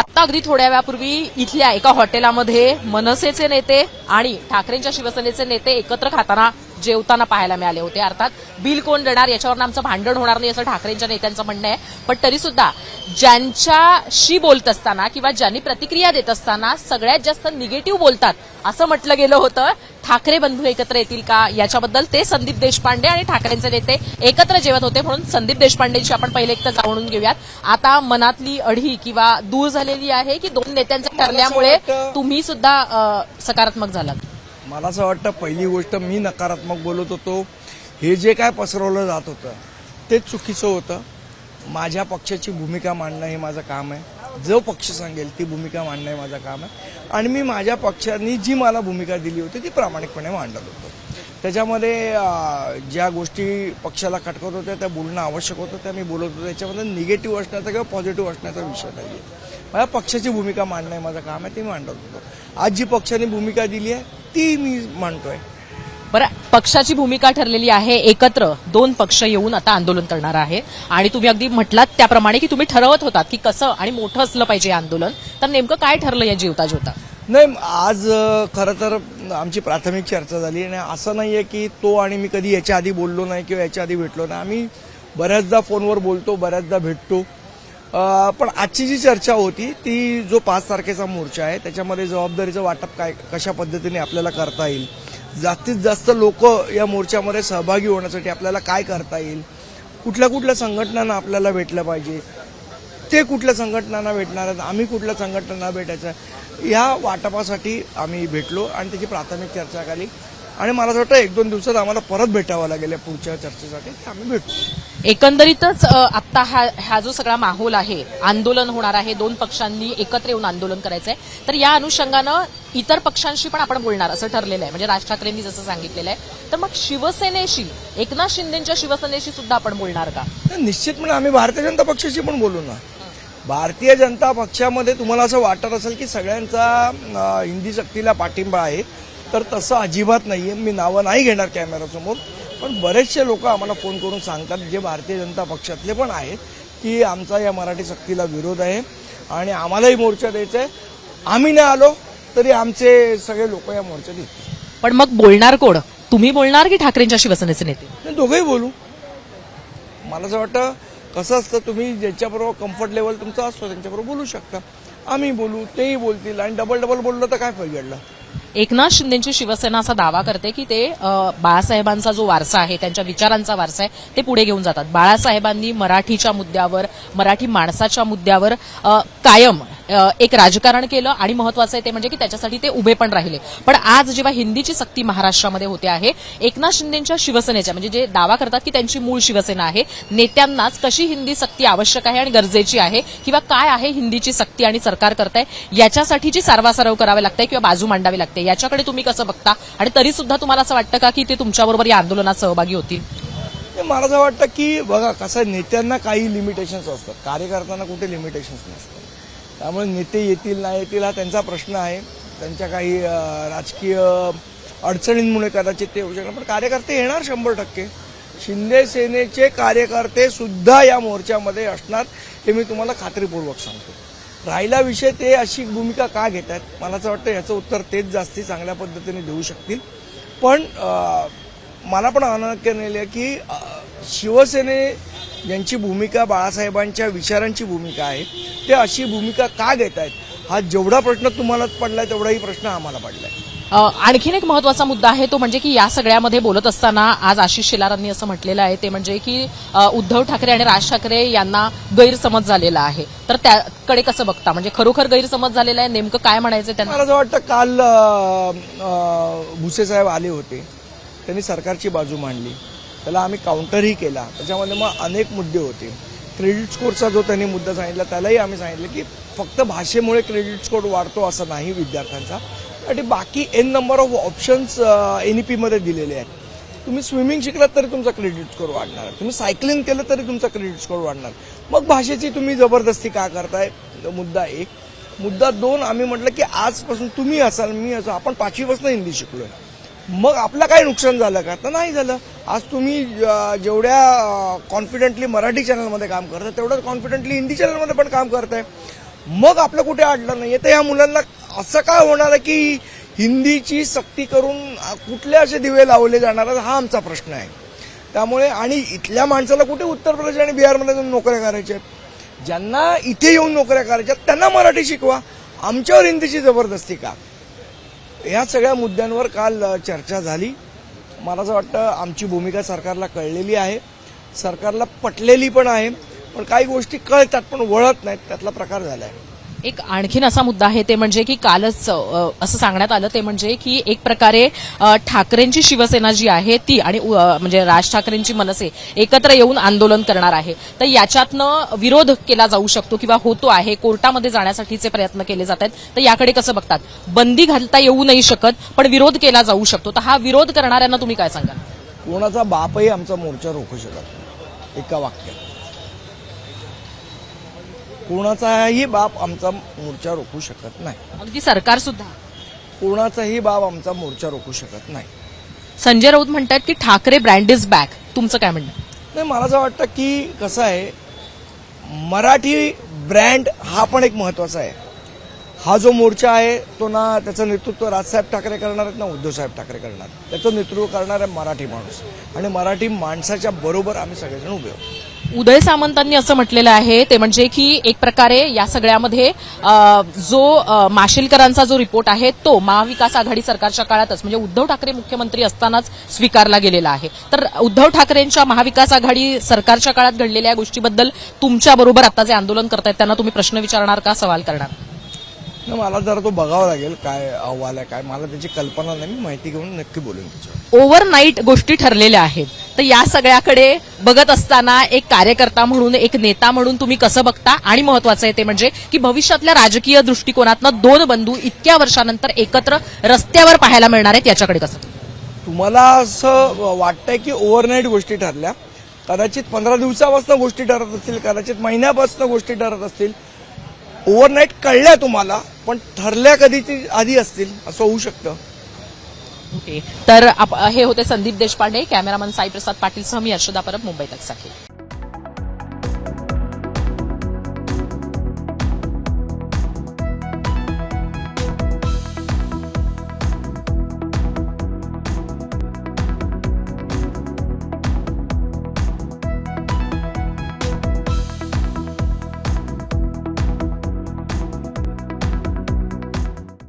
आत्ता अगदी थोड्या वेळापूर्वी इथल्या एका हॉटेलामध्ये मनसेचे नेते आणि ठाकरेंच्या शिवसेनेचे नेते एकत्र खाताना जेवताना पाहायला मिळाले होते. अर्थात बिल कोण देणार याच्यावर आमचं भांडण होणार नाही असं ठाकरेंच्या नेत्यांचं म्हणणं आहे. पण तरी सुद्धा ज्यांच्याशी बोलत असताना किंवा ज्यांनी प्रतिक्रिया देत असताना सगळ्यात जास्त निगेटिव्ह बोलतात असं म्हटलं गेलं होतं. ठाकरे बंधू एकत्र येतील का? याच्याबद्दल ते संदीप देशपांडे आणि ठाकरेंचे नेते एकत्र जेवत होते म्हणून संदीप देशपांडेंची आपण पहिले एक तर जाणून घेऊयात. आता मनातली अढी किंवा दूर झालेली आहे की दोन नेत्यांचं ठरल्यामुळे तुम्ही सुद्धा सकारात्मक झालात. मला असं वाटतं पहिली गोष्ट मी नकारात्मक बोलत होतो. हे जे काय पसरवलं जात होतं ते चुकीचं होतं. माझ्या पक्षाची भूमिका मांडणं हे माझं काम आहे. जो पक्ष सांगेल ती भूमिका मांडणं हे माझं काम आहे. आणि मी माझ्या पक्षांनी जी मला भूमिका दिली होती ती प्रामाणिकपणे मांडत होतो. त्याच्यामध्ये ज्या गोष्टी पक्षाला खटकत होत्या त्या बोलणं आवश्यक होतं त्या मी बोलत होतो. त्याच्यामध्ये निगेटिव्ह असण्याचा किंवा पॉझिटिव्ह असण्याचा विषय नाही आहे माझ्या पक्षाची भूमिका मांडणं हे माझं काम आहे ते मी मांडत होतो. आज जी पक्षाने भूमिका दिली आहे ती मी मांडतोय बरं पक्षाची भूमिका ठरलेली आहे एकत्र दोन पक्ष येऊन आता आंदोलन करणार आहे. आणि तुम्ही अगदी म्हटलात त्याप्रमाणे की तुम्ही ठरवत होतात की कसं आणि मोठं असलं पाहिजे हे आंदोलन. तर नेमकं काय ठरलं या जीवता जीवता नाही आज खरं तर आमची प्राथमिक चर्चा झाली आणि असं नाही आहे की तो आणि मी कधी याच्या आधी बोललो नाही किंवा याच्या आधी भेटलो नाही. आम्ही बऱ्याचदा फोनवर बोलतो बऱ्याचदा भेटतो. पण आजची जी चर्चा होती ती जो पाच तारखेचा मोर्चा आहे त्याच्यामध्ये जबाबदारीचं वाटप काय कशा पद्धतीने आपल्याला करता येईल? जास्तीत जास्त लोक या मोर्चामध्ये सहभागी होण्यासाठी आपल्याला काय करता येईल? कुठल्या कुठल्या संघटनांना आपल्याला भेटलं पाहिजे? ते कुठल्या संघटनांना भेटणार आहेत? आम्ही कुठल्या संघटनांना भेटायचं? आहे या वाटपासाठी आम्ही भेटलो आणि त्याची प्राथमिक चर्चा केली आणि मला असं वाटतं एक दोन दिवसात आम्हाला परत भेटावं लागेल या पुढच्या चर्चेसाठी आम्ही भेटू. एकंदरीतच अ, आत्ता हा हा जो सगळा माहोल आहे आंदोलन होणार आहे दोन पक्षांनी एकत्र येऊन आंदोलन करायचंय तर या अनुषंगानं इतर पक्षांशी पण आपण बोलणार असं ठरलेलं आहे. म्हणजे राज ठाकरेंनी जसं सांगितलेलं आहे. तर मग शिवसेनेशी एकनाथ शिंदेच्या शिवसेनेशी सुद्धा आपण बोलणार का? निश्चितपणे आम्ही भारतीय जनता पक्षाशी पण बोलू ना. भारतीय जनता पक्षामध्ये तुम्हाला असं वाटत असेल की सगळ्यांचा हिंदी सक्तीला पाठिंबा आहे. तर तसं अजिबात नाहीये. मी नावं नाही घेणार कॅमेरासमोर पण बरेचसे लोक आम्हाला फोन करून सांगतात जे भारतीय जनता पक्षातले पण आहेत की आमचा या मराठी सक्तीला विरोध आहे आणि आम्हालाही मोर्चा द्यायचा आहे आम्ही नाही आलो तरी आमचे सगळे लोक या मोर्चात येतील. पण मग बोलणार कोण? तुम्ही बोलणार की ठाकरेंच्या शिवसेनेचे नेते? नाही, दोघंही बोलू. मला असं वाटतं कसं असतं तुम्ही ज्यांच्याबरोबर कम्फर्ट लेवल तुमचा असतो त्यांच्याबरोबर बोलू शकता. आम्ही बोलू तेही बोलतील आणि डबल डबल बोललं तर काय बिघडलं एकनाथ शिंदेची शिवसेना असा दावा करते की ते बाळासाहेबांचा जो वारसा आहे त्यांच्या विचारांचा वारसा आहे ते पुढे घेऊन जातात. बाळासाहेबांनी मराठीच्या मुद्द्यावर मराठी माणसाच्या मुद्द्यावर कायम एक राजकारण केलं आणि महत्वाचं आहे ते म्हणजे की त्याच्यासाठी ते उभे पण राहिले. पण आज जेव्हा हिंदीची सक्ती महाराष्ट्रामध्ये होते आहे एकनाथ शिंदेच्या शिवसेनेच्या म्हणजे जे दावा करतात की त्यांची मूळ शिवसेना आहे नेत्यांनाच कशी हिंदी सक्ती आवश्यक आहे आणि गरजेची आहे किंवा काय आहे हिंदीची सक्ती आणि सरकार करताय याच्यासाठीची सारवासारव करावी लागते किंवा बाजू मांडावी लागते याच्याकडे तुम्ही कसं बघता? आणि तरी सुद्धा तुम्हाला असं वाटतं का की ते तुमच्याबरोबर या आंदोलनात सहभागी होतील? मला असं वाटतं की बघा कसं नेत्यांना काही लिमिटेशन्स असतात कार्यकर्त्यांना कुठे लिमिटेशन्स नसतात. त्यामुळे नेते येतील नाही येतील हा त्यांचा प्रश्न आहे. त्यांच्या काही राजकीय अडचणींमुळे कदाचित ते होऊ शकणार. पण कार्यकर्ते येणार शंभर टक्के. शिंदे सेनेचे कार्यकर्ते सुद्धा या मोर्चामध्ये असणार हे मी तुम्हाला खात्रीपूर्वक सांगतो. राहिला विषय ते अशी भूमिका का घेत आहेत मला असं वाटतं याचं उत्तर तेच जास्ती चांगल्या पद्धतीने देऊ शकतील. पण मला पण अनक्य आहे की शिवसेने यांची भूमिका बाळासाहेबांच्या विचारांची भूमिका आहे. ते अशी भूमिका का घेत आहेत हा जेवढा प्रश्न तुम्हाला पडलाय तेवढाही प्रश्न आम्हाला पडलाय. आणखीन एक महत्त्वाचा मुद्दा आहे तो म्हणजे की या सगळ्यामध्ये बोलत असताना आज आशिष शेलारांनी असं म्हटलेलं आहे ते म्हणजे की उद्धव ठाकरे आणि राज ठाकरे यांना गैरसमज झालेला आहे. तर त्याकडे कसं बघता? म्हणजे खरोखर गैरसमज झालेला आहे नेमकं काय म्हणायचं त्यांना? मला असं वाटतं काल भुसे साहेब आले होते. त्यांनी सरकारची बाजू मांडली. त्याला आम्ही काउंटरही केला. त्याच्यामध्ये मग अनेक मुद्दे होते. क्रेडिट स्कोरचा जो त्यांनी मुद्दा सांगितला त्यालाही आम्ही सांगितलं की फक्त भाषेमुळे क्रेडिट स्कोर वाढतो असं नाही विद्यार्थ्यांचा. आणि बाकी N number of options N E पीमध्ये दिलेले आहेत. तुम्ही स्विमिंग शिकलात तरी तुमचा क्रेडिट स्कोर वाढणार. तुम्ही सायकलिंग केलं तरी तुमचा क्रेडिट स्कोर वाढणार. मग भाषेची तुम्ही जबरदस्ती का करताय? मुद्दा एक. मुद्दा दोन आम्ही म्हटलं की आजपासून तुम्ही असाल मी असं आपण पाचवीपासून हिंदी शिकलोय. मग आपलं काय नुकसान झालं का? तर नाही झालं. आज तुम्ही जेवढ्या कॉन्फिडेंटली मराठी चॅनलमध्ये काम करता तेवढं कॉन्फिडेंटली हिंदी चॅनलमध्ये पण काम करताय. मग आपलं कुठे अडलं नाहीये? तर या मुलांना असं काय होणार आहे की हिंदीची सक्ती करून कुठले असे दिवे लावले जाणार हा आमचा प्रश्न आहे. त्यामुळे आणि इथल्या माणसाला कुठे उत्तर प्रदेश आणि बिहारमध्ये जाऊन नोकऱ्या करायच्या आहेत? ज्यांना इथे येऊन नोकऱ्या करायच्या त्यांना मराठी शिकवा. आमच्यावर हिंदीची जबरदस्ती का? या सगळ्या मुद्द्यांवर काल चर्चा झाली. मला असं वाटतं आमची भूमिका सरकारला कळलेली आहे. सरकारला पटलेली पण आहे पण काही गोष्टी कळतात पण वळत नाहीत त्यातला प्रकार झाला आहे एक आणखीन असा मुद्दा आहे ते म्हणजे की कालच असं सांगण्यात आलं ते म्हणजे की एक प्रकारे ठाकरेंची शिवसेना जी आहे ती आणि म्हणजे राज ठाकरेंची मनसे एकत्र येऊन आंदोलन करणार आहे. तर याच्यातनं विरोध केला जाऊ शकतो किंवा होतो आहे कोर्टामध्ये जाण्यासाठीचे प्रयत्न केले जात आहेत तर याकडे कसं बघतात? बंदी घालता येऊ नाही शकत पण विरोध केला जाऊ शकतो. तर हा विरोध करणाऱ्यांना तुम्ही काय सांगाल? कोणाचा बापही आमचा मोर्चा रोखू शकत एका वाक्यात. कोणाचाही बाप आमचा मोर्चा रोखू शकत नाही. अगदी सरकार सुद्धा. कोणाचाही बाप आमचा मोर्चा रोखू शकत नाही. संजय राऊत म्हणतात की ठाकरे ब्रँड इज बॅक तुमचं काय म्हणणं? नाही मला असं वाटतं की कसं आहे मराठी ब्रँड हा पण एक महत्त्वाचा आहे. हा जो मोर्चा आहे तो ना त्याचं नेतृत्व राजसाहेब ठाकरे करणार आहेत ना उद्धवसाहेब ठाकरे करणार. त्याचं नेतृत्व करणार आहे मराठी माणूस. आणि मराठी माणसाच्या बरोबर आम्ही सगळेजण उभे आहोत. उदय सामंतांनी असं म्हटलेलं आहे ते म्हणजे की एक प्रकारे या सगळ्यामध्ये जो माशेलकरांचा जो रिपोर्ट आहे तो महाविकास आघाडी सरकारच्या काळातच म्हणजे उद्धव ठाकरे मुख्यमंत्री असतानाच स्वीकारला गेलेला आहे. तर उद्धव ठाकरेंच्या महाविकास आघाडी सरकारच्या काळात घडलेल्या या गोष्टीबद्दल तुमच्या बरोबर आता जे आंदोलन करतायत त्यांना तुम्ही प्रश्न विचारणार का सवाल करणार? मला जरा तो बघावा लागेल काय अहवाल आहे काय मला त्याची कल्पना नाही मी माहिती घेऊन नक्की बोलेन ओव्हरनाईट गोष्टी ठरलेल्या आहेत. तर या सगळ्याकडे बघत असताना एक कार्यकर्ता म्हणून एक नेता म्हणून तुम्ही कसं बघता? आणि महत्वाचं आहे ते म्हणजे की भविष्यातल्या राजकीय दृष्टिकोनातनं दोन बंधू इतक्या वर्षानंतर एकत्र रस्त्यावर पाहायला मिळणार आहेत याच्याकडे कसं? तुम्हाला असं वाटतंय की ओव्हरनाईट गोष्टी ठरल्या. कदाचित पंधरा दिवसापासून गोष्टी ठरत असतील कदाचित महिन्यापासून गोष्टी ठरत असतील. ओव्हरनाईट कळल्या तुम्हाला पण ठरल्या कधीची आधी असतील असं होऊ शकतं. ओके. तर हे होते संदीप देशपांडे कॅमेरामन साईप्रसाद पाटील सह मी हर्षदा परब मुंबई तक साखी